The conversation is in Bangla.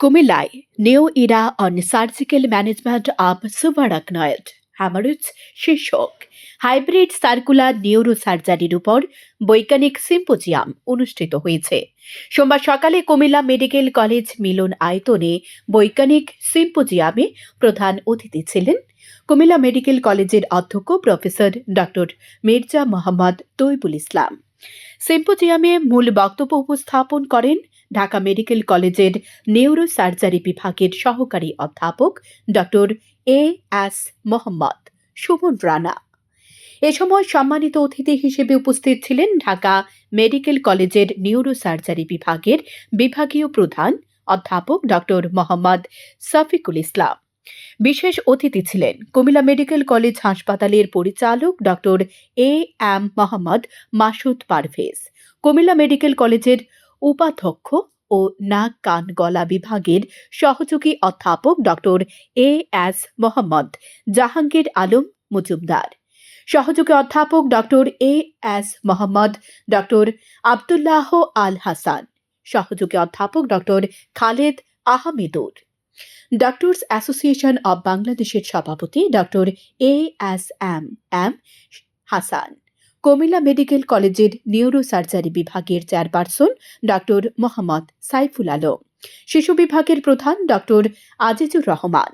কুমিল্লায় new era on surgical management of subarachnoid haemorrhage শীর্ষক হাইব্রিড সার্কুলার নিউরো সার্জারির উপর বৈজ্ঞানিক সিম্পোজিয়াম অনুষ্ঠিত হয়েছে সোমবার সকালে কুমিল্লা মেডিকেল কলেজ মিলন আয়তনে বৈজ্ঞানিক সিম্পোজিয়ামে প্রধান অতিথি ছিলেন কুমিল্লা মেডিকেল কলেজের অধ্যক্ষ প্রফেসর ডক্টর মির্জা মোহাম্মদ তৈবুল ইসলাম সিম্পোজিয়ামে মূল বক্তব্য উপস্থাপন করেন ঢাকা মেডিকেল কলেজের নিউরো সার্জারি বিভাগের সহকারী অধ্যাপক doctor A S Mohammad Sumon Rana. এ সময় সম্মানিত অতিথি হিসেবে উপস্থিত ছিলেন ঢাকা মেডিকেল কলেজের নিউরো সার্জারি বিভাগের বিভাগীয় প্রধান অধ্যাপক ডক্টর মোহাম্মদ সফিকুল ইসলাম। বিশেষ অতিথি ছিলেন কুমিল্লা মেডিকেল কলেজ হাসপাতালের পরিচালক doctor A M Mohammad Masud Parvez, Comilla medical কলেজের উপাধ্যক্ষ ও নাক কান গলা বিভাগের সহযোগী অধ্যাপক doctor A S Mohammad, Jahangir Alam Majumder. সহযোগী অধ্যাপক doctor A S Mohammad, doctor Abdullah Al Hasan সহযোগী অধ্যাপক doctor Khaled Ahmedur. Doctors association of বাংলাদেশের সভাপতি doctor A S M M Hasan. Comilla medical কলেজের নিউরো সার্জারি বিভাগের চেয়ারপারসন ডক্টর মোহাম্মদ সাইফুল আলম। শিশু বিভাগের প্রধান ডক্টর আজিজুর রহমান।